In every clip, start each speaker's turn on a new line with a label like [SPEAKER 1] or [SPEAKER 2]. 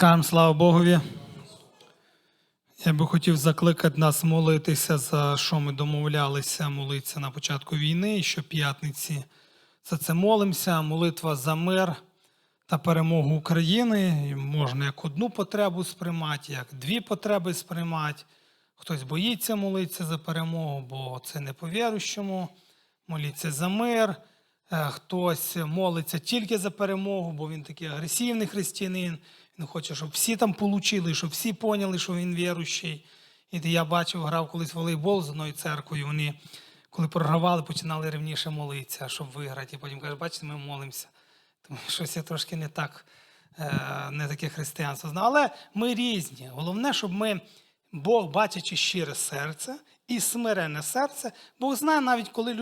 [SPEAKER 1] Скажемо слава Богові. Я би хотів закликати нас молитися, за що ми домовлялися молитися на початку війни, і щоп'ятниці за це молимося. Молитва за мир та перемогу України. Можна як одну потребу сприймати, як дві потреби сприймати. Хтось боїться молитися за перемогу, бо це не по віруючому. Моліться за мир. Е, Хтось молиться тільки за перемогу, бо він такий агресивний християнин. Він хоче, щоб всі там получили, щоб всі поняли, що він віруючий. І я бачив, грав колись волейбол з одною церквою. Вони, коли програвали, починали рівніше молитися, щоб виграти. І потім кажуть, бачите, ми молимося. Тому щось я трошки не так, е, не таке християнство знав. Але ми різні. Головне, щоб ми, Бог, бачачи щире серце і смирене серце, Бог знає навіть, коли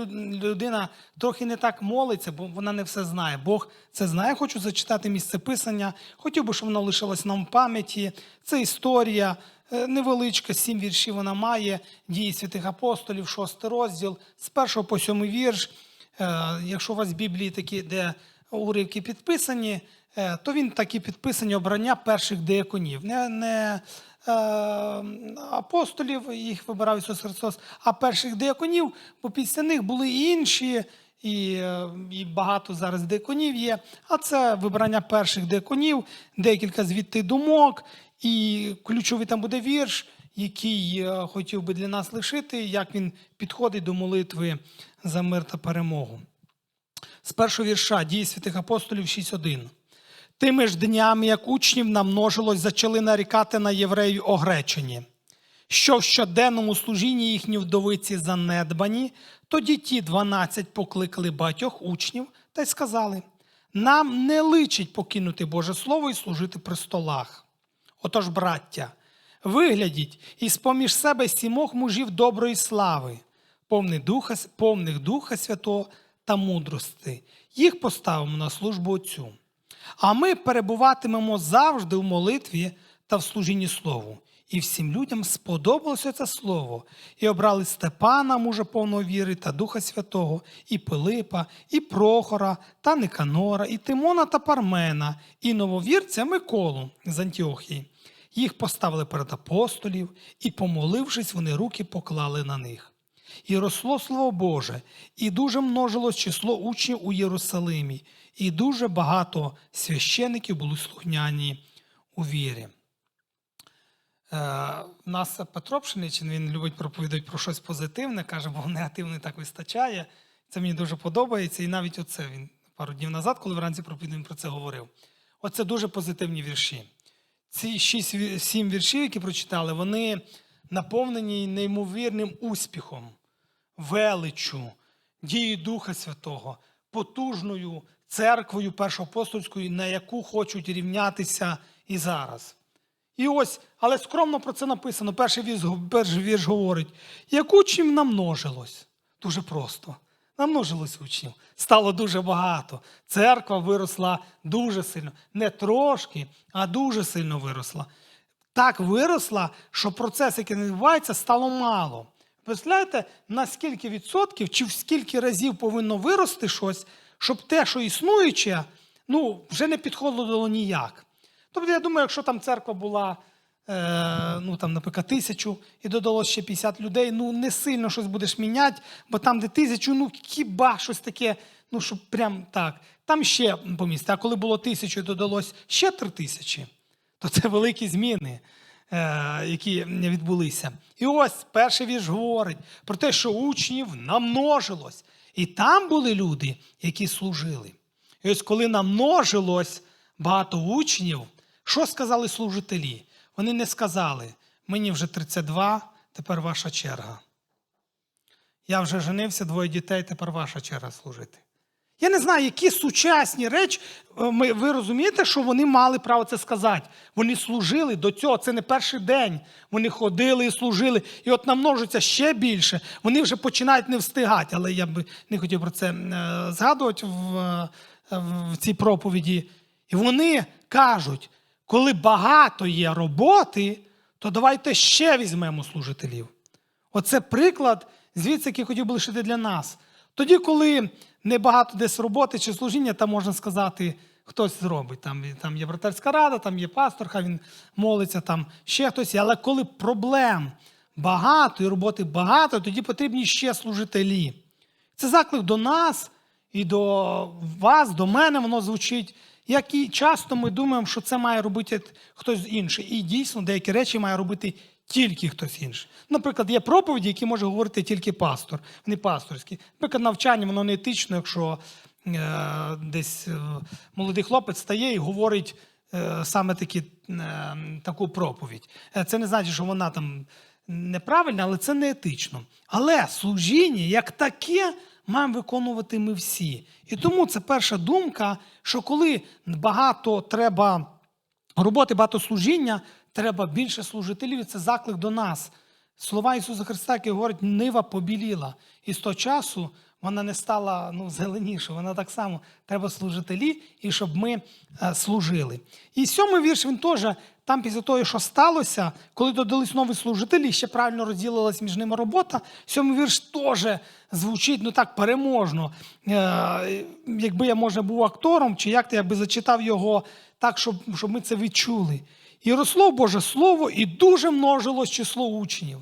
[SPEAKER 1] людина трохи не так молиться, бо вона не все знає. Бог це знає. Хочу зачитати місце писання. Хотів би, щоб воно лишилось нам в пам'яті. Це історія. е, Невеличка, сім віршів вона має, дії святих апостолів, шостий розділ, з першого по сьомий вірш. Е, Якщо у вас в Біблії такі, де уривки підписані, то він такі підписані обрання перших деяконів. Не, не е, апостолів, їх вибирав Ісус Христос, а перших деяконів, бо після них були і інші, і, е, і багато зараз деяконів є. А це вибрання перших деяконів, декілька звідти думок, і ключовий там буде вірш, який е, хотів би для нас лишити, як він підходить до молитви за мир та перемогу. З першого вірша дії святих апостолів 6.1. Тими ж днями, як учнів намножилось, зачали нарікати на євреїв огречені, що в щоденному служінні їхні вдовиці занедбані, тоді ті 12 покликали багатьох учнів та й сказали: нам не личить покинути Боже Слово і служити при столах. Отож, браття, виглядіть із поміж себе сімох мужів доброї слави, повних Духа, повних Духа Святого та мудрости. Їх поставимо на службу Отцю. А ми перебуватимемо завжди в молитві та в служінні Слову. І всім людям сподобалося це слово, і обрали Степана, мужа повного віри, та Духа Святого, і Пилипа, і Прохора, та Никанора, і Тимона та Пармена, і нововірця Миколу з Антіохії. Їх поставили перед апостолів, і, помолившись, вони руки поклали на них. І росло слово Боже, і дуже множилось число учнів у Єрусалимі, і дуже багато священиків були слухняні у вірі. Е, нас Петро Пшеничин, він любить проповідати про щось позитивне, каже, бо негативне так вистачає. Це мені дуже подобається. І навіть оце він пару днів назад, коли вранці проповідав, він про це говорив. Оце дуже позитивні вірші. Ці шість ві- сім віршів, які прочитали, вони наповнені неймовірним успіхом, величчю, дією Духа Святого, потужною церквою першоапостольською, на яку хочуть рівнятися і зараз. І ось, але скромно про це написано. Перший вірш, перший вірш говорить, як учнів намножилось. Дуже просто. Намножилось учнів. Стало дуже багато. Церква виросла дуже сильно. Не трошки, а дуже сильно виросла. Так виросла, що процес, який відбувається, стало мало. Представляєте, на скільки відсотків чи в скільки разів повинно вирости щось, щоб те, що існуюче, ну, вже не підходило ніяк. Тобто, я думаю, якщо там церква була, е, ну там, наприклад, тисячу і додалося ще 50 людей, ну не сильно щось будеш міняти, бо там, де тисячу, ну хіба щось таке, ну щоб прям так. Там ще помісти. А коли було тисячу і додалось ще три тисячі, то це великі зміни, які відбулися. І ось перший вірш говорить про те, що учнів намножилось. І там були люди, які служили. І ось коли намножилось багато учнів, що сказали служителі? Вони не сказали, мені вже 32, тепер ваша черга. Я вже женився, двоє дітей, тепер ваша черга служити. Я не знаю, які сучасні речі, е, ви розумієте, що вони мали право це сказати. Вони служили до цього, це не перший день. Вони ходили і служили. І от намножиться ще більше. Вони вже починають не встигати. Але я би не хотів про це е, згадувати в, е, в цій проповіді. І вони кажуть, коли багато є роботи, то давайте ще візьмемо служителів. Оце приклад, звідси, який хотів би лишити для нас. Тоді, коли небагато десь роботи чи служіння, там можна сказати, хтось зробить. Там, там є братерська рада, там є пастор, хай він молиться, там ще хтось. Але коли проблем багато і роботи багато, тоді потрібні ще служителі. Це заклик до нас і до вас, до мене воно звучить. Як і часто ми думаємо, що це має робити хтось інший. І дійсно деякі речі має робити тільки хтось інший. Наприклад, є проповіді, які може говорити тільки пастор, вони пасторські. Наприклад, навчання воно не етично, якщо е, десь е, молодий хлопець стає і говорить е, саме такі, е, таку проповідь. Е, Це не значить, що вона там неправильна, але це не етично. Але служіння як таке маємо виконувати ми всі. І тому це перша думка, що коли багато треба роботи, багато служіння, треба більше служителів. І це заклик до нас. Слова Ісуса Христа, які говорять, нива побіліла. І з того часу вона не стала ну, зеленішою. Вона так само треба служителі, і щоб ми е, служили. І сьомий вірш він теж. Там після того, що сталося, коли додались нові служителі, ще правильно розділилась між ними робота. Сьомий вірш теж звучить ну так переможно. Е, якби я, може, був актором, чи як то я би зачитав його так, щоб, щоб ми це відчули. І росло Боже Слово, і дуже множилось число учнів.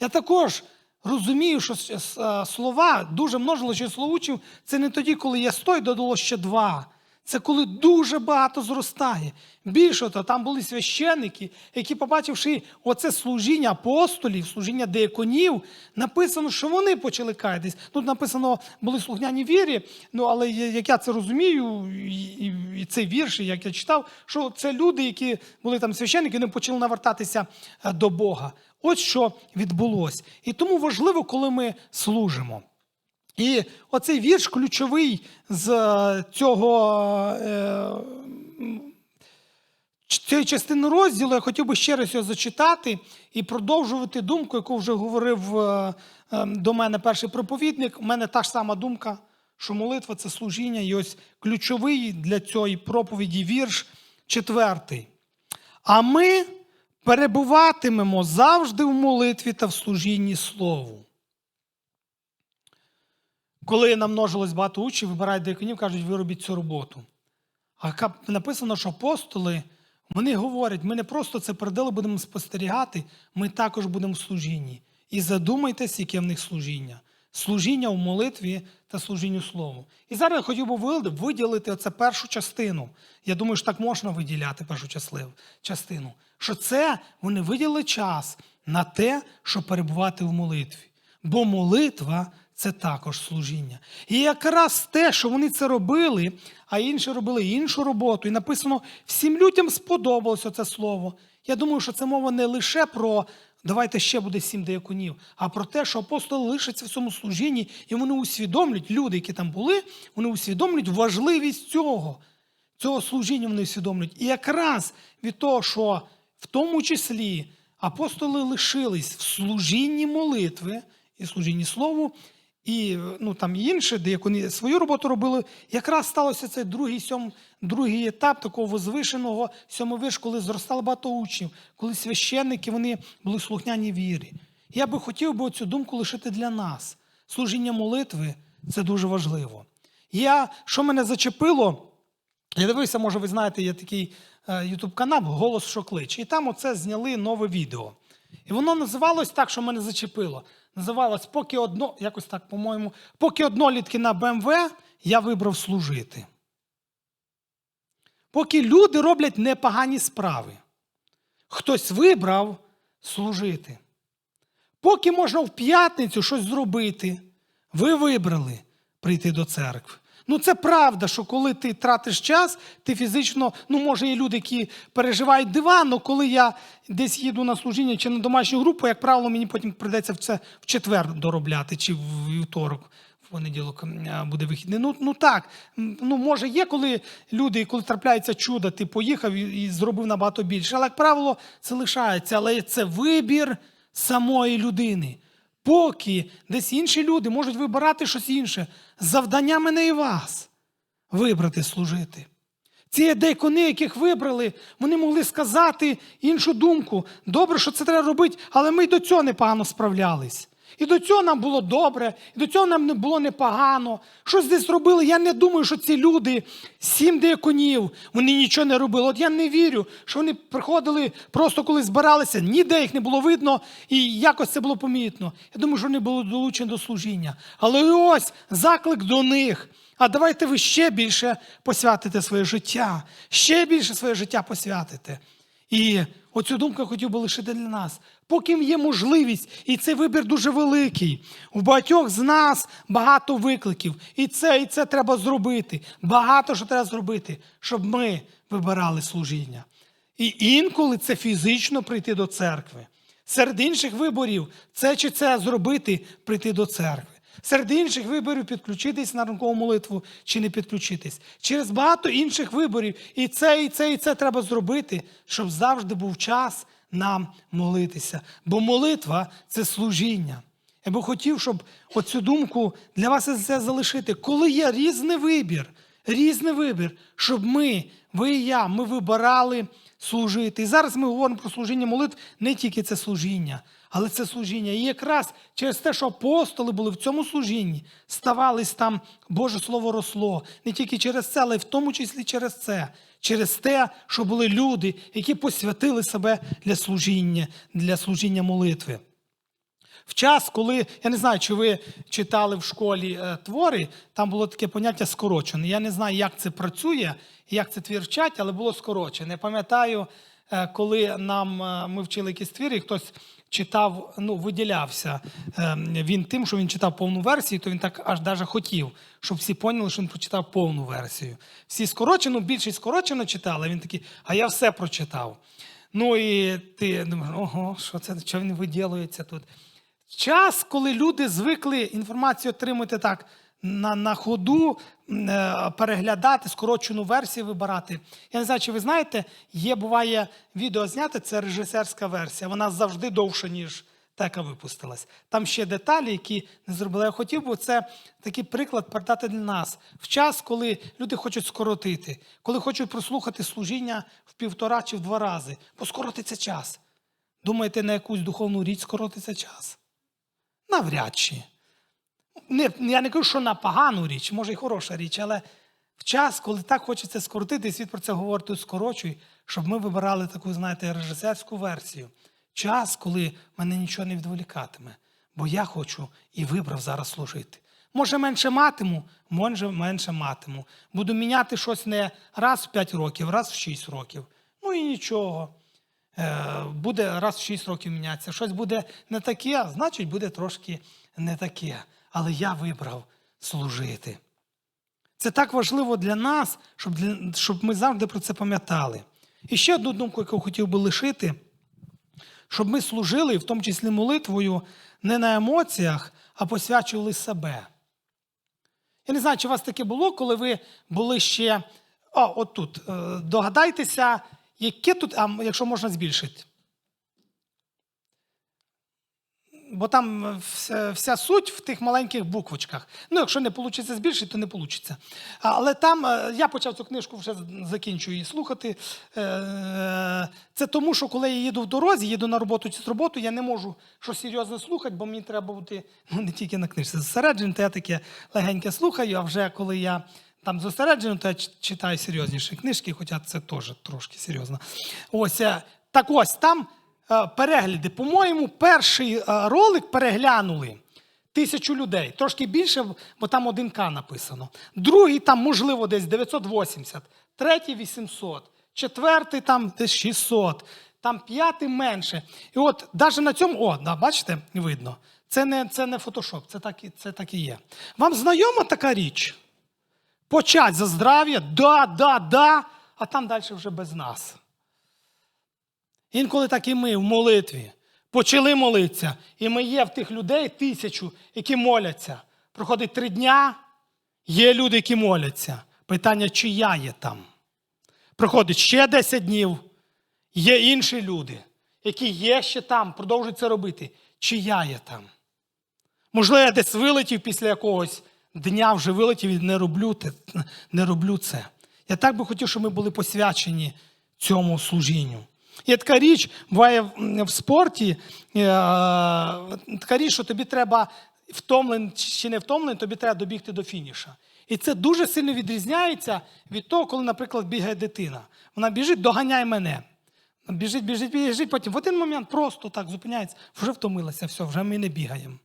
[SPEAKER 1] Я також розумію, що е, слова дуже множило число учнів. Це не тоді, коли є сто і додало ще два. Це коли дуже багато зростає. Більше того, там були священники, які, побачивши оце служіння апостолів, служіння деяконів, написано, що вони почали каятись. Тут написано, були слухняні вірі, ну але як я це розумію, і, і, цей вірш, як я читав, що це люди, які були там священники, вони почали навертатися е, до Бога. От що відбулося. І тому важливо, коли ми служимо. І оцей вірш ключовий з е, цього. Е, цієї частини розділу я хотів би ще раз його зачитати і продовжувати думку, яку вже говорив е, до мене перший проповідник. У мене та ж сама думка, що молитва це служіння. І ось ключовий для цієї проповіді вірш четвертий. А ми перебуватимемо завжди в молитві та в служінні Слову. Коли намножилось багато учнів, вибирають деяконів, кажуть, ви робіть цю роботу. А написано, що апостоли, вони говорять, ми не просто це передали, будемо спостерігати, ми також будемо в служінні. І задумайтесь, яке в них служіння. Служіння в молитві та служінню Слову. І зараз я хотів би виділити оце першу частину. Я думаю, що так можна виділяти першу частину. Що це вони виділили час на те, щоб перебувати в молитві. Бо молитва це також служіння. І якраз те, що вони це робили, а інші робили іншу роботу, і написано, всім людям сподобалося це слово. Я думаю, що це мова не лише про давайте ще буде сім деяконів, а про те, що апостоли лишаться в цьому служінні, і вони усвідомлюють, люди, які там були, вони усвідомлюють важливість цього. Цього служіння вони усвідомлюють. І якраз від того, що в тому числі апостоли лишились в служінні молитви і служінні слову, і ну, там інше, де вони свою роботу робили, якраз сталося цей другий, сьом, другий етап такого возвишеного сьомий виш, коли зростало багато учнів, коли священники вони були слухняні вірі. Я би хотів би цю думку лишити для нас. Служіння молитви це дуже важливо. Я, що мене зачепило, я дивився, може, ви знаєте, є такий ютуб канал Голос що кличе. І там оце зняли нове відео. І воно називалось так, що мене зачепило. Називалось поки одно, якось так, по-моєму, поки однолітки на БМВ я вибрав служити. Поки люди роблять непогані справи, хтось вибрав служити. Поки можна в п'ятницю щось зробити, ви вибрали прийти до церкви. Ну, це правда, що коли ти тратиш час, ти фізично, ну, може, є люди, які переживають дива, але коли я десь їду на служіння чи на домашню групу, як правило, мені потім прийдеться це в четвер доробляти, чи в вівторок, понеділок буде вихідний. Ну, ну так, ну, може, є, коли люди, коли трапляється чудо, ти поїхав і зробив набагато більше. Але, як правило, це лишається. Але це вибір самої людини. Поки десь інші люди можуть вибирати щось інше. Завдання мене і вас вибрати служити. Ці дейкони, яких вибрали, вони могли сказати іншу думку. Добре, що це треба робити, але ми й до цього непогано справлялись. І до цього нам було добре, і до цього нам не було непогано. Щось десь робили. Я не думаю, що ці люди, сім дияконів, вони нічого не робили. От я не вірю, що вони приходили просто коли збиралися, ніде їх не було видно, і якось це було помітно. Я думаю, що вони були долучені до служіння. Але ось заклик до них. А давайте ви ще більше посвятите своє життя, ще більше своє життя посвятите. І оцю думку хотів би лишити для нас. Поки є можливість, і цей вибір дуже великий. У багатьох з нас багато викликів. І це, і це треба зробити. Багато що треба зробити, щоб ми вибирали служіння. І інколи це фізично прийти до церкви. Серед інших виборів це чи це зробити, прийти до церкви. Серед інших виборів підключитись на ранкову молитву чи не підключитись. Через багато інших виборів і це, і це, і це треба зробити, щоб завжди був час нам молитися. Бо молитва це служіння. Я би хотів, щоб оцю думку для вас це залишити. Коли є різний вибір, різний вибір, щоб ми, ви і я, ми вибирали служити. І зараз ми говоримо про служіння молитв, не тільки це служіння, але це служіння. І якраз через те, що апостоли були в цьому служінні, ставались там, Боже Слово росло. Не тільки через це, але й в тому числі через це. Через те, що були люди, які посвятили себе для служіння, для служіння молитви. В час, коли я не знаю, чи ви читали в школі е, твори, там було таке поняття скорочене. Я не знаю, як це працює, як це твір вчать, але було скорочене. Я пам'ятаю, е, коли нам е, ми вчили якісь твір, і хтось читав, ну, виділявся е, він тим, що він читав повну версію, то він так аж даже хотів, щоб всі поняли, що він прочитав повну версію. Всі скорочено, більшість скорочено читали, він такий, а я все прочитав. Ну і ти думаєш, ого, що це, що він виділюється тут? Час, коли люди звикли інформацію отримати так на, на ходу, е, переглядати, скорочену версію вибирати. Я не знаю, чи ви знаєте, є, буває, відео зняти, це режисерська версія. Вона завжди довша, ніж та, яка випустилась. Там ще деталі, які не зробили. Я хотів би це такий приклад передати для нас. В час, коли люди хочуть скоротити, коли хочуть прослухати служіння в півтора чи в два рази, поскоротиться час. Думаєте, на якусь духовну річ скоротиться час? Навряд чи. Не, я не кажу, що на погану річ, може і хороша річ, але в час, коли так хочеться скоротити, і світ про це говорить, то скорочуй, щоб ми вибирали таку, знаєте, режисерську версію. Час, коли мене нічого не відволікатиме, бо я хочу і вибрав зараз служити. Може, менше матиму, може, менше матиму. Буду міняти щось не раз в 5 років, раз в 6 років. Ну і нічого. Е, буде раз в 6 років мінятися. Щось буде не таке, значить буде трошки не таке. Але я вибрав служити. Це так важливо для нас, щоб, для, щоб ми завжди про це пам'ятали. І ще одну думку, яку хотів би лишити, щоб ми служили, в тому числі молитвою, не на емоціях, а посвячували себе. Я не знаю, чи у вас таке було, коли ви були ще. О, от тут. Е, Догадайтеся, яке тут, а якщо можна збільшити. Бо там вся, суть в тих маленьких буквочках. Ну, якщо не вийде збільшити, то не вийде. Але там е, я почав цю книжку вже закінчую її слухати. Е, Це тому, що коли я їду в дорозі, їду на роботу чи з роботу, я не можу щось серйозне слухати, бо мені треба бути ну, не тільки на книжці зосереджений, то я таке легеньке слухаю, а вже коли я. Там зосереджено, то я читаю серйозніші книжки, хоча це теж трошки серйозно. Ось е, так ось там перегляди. По-моєму, перший е, ролик переглянули тисячу людей. Трошки більше, бо там 1К написано. Другий там, можливо, десь 980, третій 800, четвертий там десь 600, там п'ятий менше. І от навіть на цьому, о, да, бачите, видно. Це не, це не фотошоп, це так, це так і є. Вам знайома така річ? Почать за здрав'я, да, да, да, а там далі вже без нас. Інколи так і ми в молитві почали молитися, і ми є в тих людей тисячу, які моляться. Проходить три дня, є люди, які моляться. Питання, чи я є там. Проходить ще 10 днів, є інші люди, які є ще там, продовжують це робити. Чи я є там? Можливо, я десь вилетів після якогось дня, вже вилетів і не роблю, те, не роблю це. Я так би хотів, щоб ми були посвячені цьому служінню. Є така річ, буває в- спорті, е, така річ, що тобі треба втомлений чи не втомлений, тобі треба добігти до фініша. І це дуже сильно відрізняється від того, коли, наприклад, бігає дитина. Вона біжить, доганяй мене. Біжить, біжить, біжить, потім в один момент просто так зупиняється, вже втомилася, все, вже ми не бігаємо.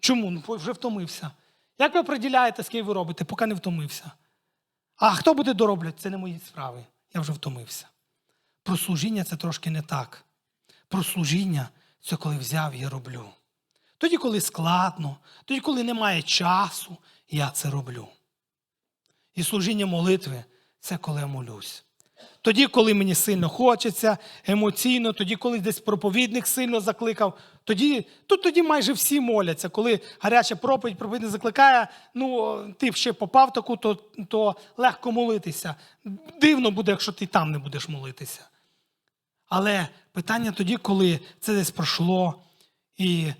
[SPEAKER 1] Чому? Ну, вже втомився. Як ви приділяєте, скільки ви робите, поки не втомився? А хто буде доробляти? Це не мої справи. Я вже втомився. Про служіння це трошки не так. Про служіння це коли взяв і роблю. Тоді, коли складно, тоді, коли немає часу, я це роблю. І служіння молитви це коли я молюсь. Тоді, коли мені сильно хочеться, емоційно, тоді, коли десь проповідник сильно закликав, тоді, тут тоді майже всі моляться. Коли гаряча проповідь, проповідник закликає, ну ти ще попав таку, то, то легко молитися. Дивно буде, якщо ти там не будеш молитися. Але питання тоді, коли це десь пройшло, і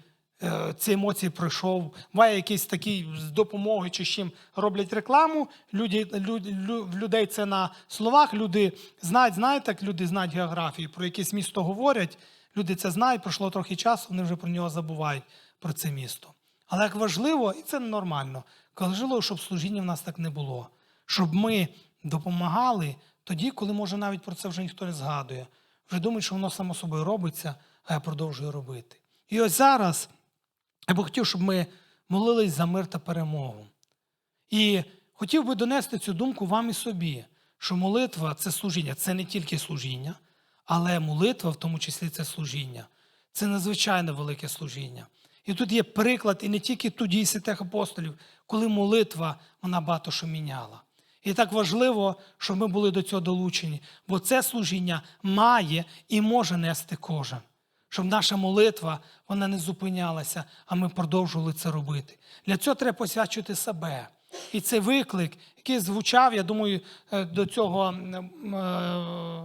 [SPEAKER 1] е, ці емоції пройшов, буває якийсь такий з допомогою чи з чим роблять рекламу. Люди, люд, лю- в людей це на словах. Люди знають, знаєте, як люди знають географію, про якесь місто говорять. Люди це знають, пройшло трохи часу, вони вже про нього забувають, про це місто. Але як важливо, і це нормально, важливо, щоб служіння в нас так не було. Щоб ми допомагали тоді, коли, може, навіть про це вже ніхто не згадує. Вже думають, що воно само собою робиться, а я продовжую робити. І ось зараз я би хотів, щоб ми молились за мир та перемогу. І хотів би донести цю думку вам і собі, що молитва це служіння, це не тільки служіння, але молитва, в тому числі, це служіння. Це надзвичайно велике служіння. І тут є приклад, і не тільки тут дій святих апостолів, коли молитва вона багато що міняла. І так важливо, щоб ми були до цього долучені, бо це служіння має і може нести кожен. Щоб наша молитва вона не зупинялася, а ми продовжували це робити. Для цього треба посвячувати себе. І цей виклик, який звучав, я думаю, е, до цього е,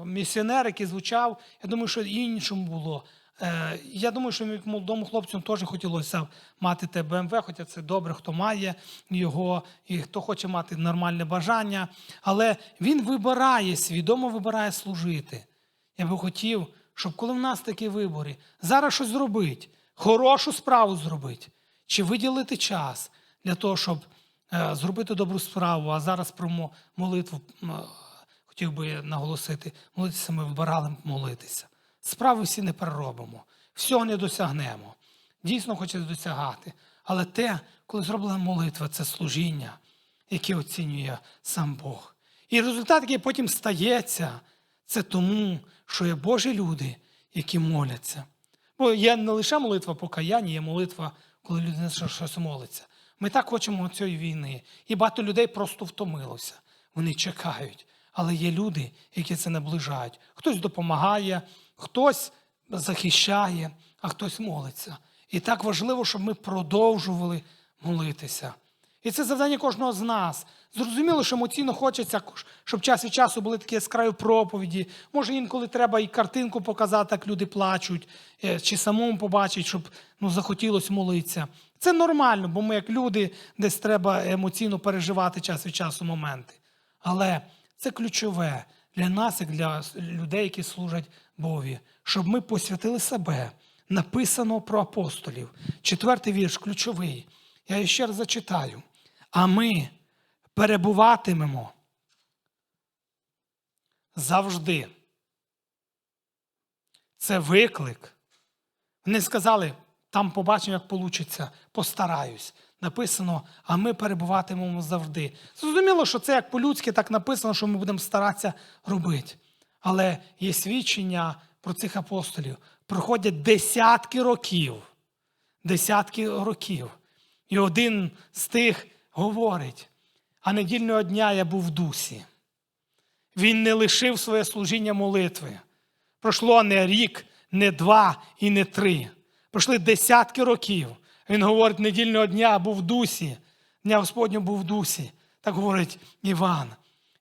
[SPEAKER 1] місіонера, який звучав, я думаю, що іншому було. Е, Я думаю, що молодому хлопцю теж хотілося мати те БМВ, хоча це добре, хто має його, і хто хоче мати нормальне бажання. Але він вибирає, свідомо вибирає служити. Я би хотів, щоб коли в нас такі вибори, зараз щось зробити, хорошу справу зробити, чи виділити час для того, щоб е, зробити добру справу, а зараз про молитву е, хотів би наголосити, молитися ми вибирали молитися. Справи всі не переробимо, всього не досягнемо. Дійсно хочеться досягати. Але те, коли зроблена молитва, це служіння, яке оцінює сам Бог. І результат, який потім стається, це тому, що є Божі люди, які моляться. Бо є не лише молитва покаяння, є молитва, коли людина щось- молиться. Ми так хочемо цієї війни. І багато людей просто втомилося. Вони чекають. Але є люди, які це наближають. Хтось допомагає, хтось захищає, а хтось молиться. І так важливо, щоб ми продовжували молитися. І це завдання кожного з нас. Зрозуміло, що емоційно хочеться, щоб час від часу були такі яскраві проповіді. Може, інколи треба і картинку показати, як люди плачуть, е, чи самому побачити, щоб ну, захотілося молитися. Це нормально, бо ми, як люди, десь треба емоційно переживати час від часу моменти. Але це ключове для нас, як для людей, які служать Бові, щоб ми посвятили себе. Написано про апостолів. Четвертий вірш ключовий. Я його ще раз зачитаю. А ми перебуватимемо завжди. Це виклик. Вони сказали, там побачимо, як вийде, постараюсь. Написано, а ми перебуватимемо завжди. Зрозуміло, що це як по-людськи так написано, що ми будемо старатися робити. Але є свідчення про цих апостолів. Проходять десятки років. Десятки років. І один з тих говорить: а недільного дня я був в дусі. Він не лишив своє служіння молитви. Пройшло не рік, не два і не три. Пройшли десятки років. Він говорить, недільного дня був в дусі, дня Господнього був в дусі. Так говорить Іван,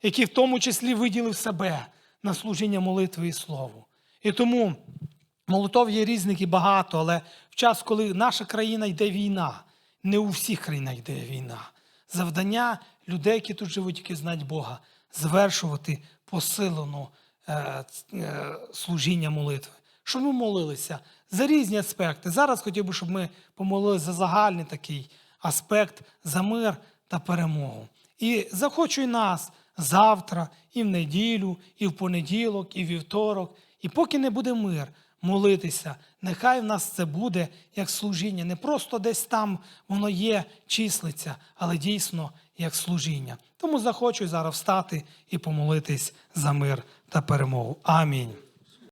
[SPEAKER 1] який в тому числі виділив себе на служіння молитви і слову. І тому молитов є різних і багато, але в час, коли наша країна йде війна, не у всіх країнах йде війна. Завдання людей, які тут живуть, які знають Бога, звершувати посилену е, е, служіння молитви. Щоб ми молилися за різні аспекти. Зараз хотів би, щоб ми помолилися за загальний такий аспект, за мир та перемогу. І захочу і нас завтра, і в неділю, і в понеділок, і вівторок. І поки не буде мир, молитися. Нехай в нас це буде як служіння. Не просто десь там воно є, числиться, але дійсно як служіння. Тому захочу зараз встати і помолитись за мир та перемогу. Амінь.